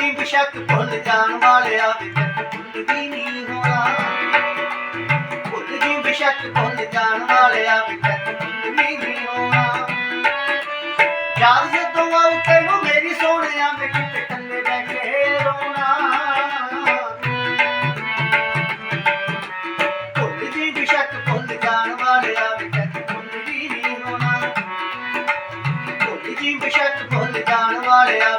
ਦੀ ਬਿਸ਼ੱਕ ਭੁੱਲ ਜਾਣ ਵਾਲਿਆ ਵੀ ਭੁੱਲ ਵੀ ਨਹੀਂ ਹੋਣਾ। ਭੁੱਲ ਦੀ ਬਿਸ਼ੱਕ ਭੁੱਲ ਜਾਣ ਵਾਲਿਆ ਵੀ ਭੁੱਲ ਵੀ ਨਹੀਂ ਹੋਣਾ। ਯਾਦ ਜਦੋਂ ਆਉ ਤੈਨੂੰ ਮੇਰੀ ਸੋਹਣਿਆ ਵੇ ਕਿਤੇ ਕੱਲੇ ਕੇ ਰੋਣਾ। ਭੁੱਲ ਦੀ ਬਿਸ਼ੱਕ ਭੁੱਲ ਜਾਣ ਵਾਲਿਆ ਵੀ ਭੁੱਲ ਵੀ ਨਹੀਂ ਹੋਣਾ। ਭੁੱਲ ਦੀ ਬਿਸ਼ੱਕ ਭੁੱਲ ਜਾਣ ਵਾਲਿਆ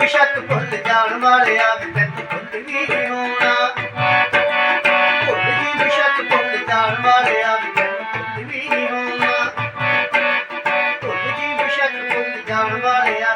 ਬਿਸ਼ਤ ਭੁੱਲ ਜਾਣ ਵਾਲਿਆ ਬਿਸ਼ਤ ਭੁੱਲ ਨਹੀਂ ਹੋਣਾ। ਭੁੱਲ ਜੀ ਬਿਸ਼ਤ ਭੁੱਲ ਜਾਣ ਵਾਲਿਆ ਭੁੱਲ ਨਹੀਂ ਹੋਣਾ। ਭੁੱਲ ਜੀ ਬਿਸ਼ਤ ਭੁੱਲ ਜਾਣ ਵਾਲਿਆ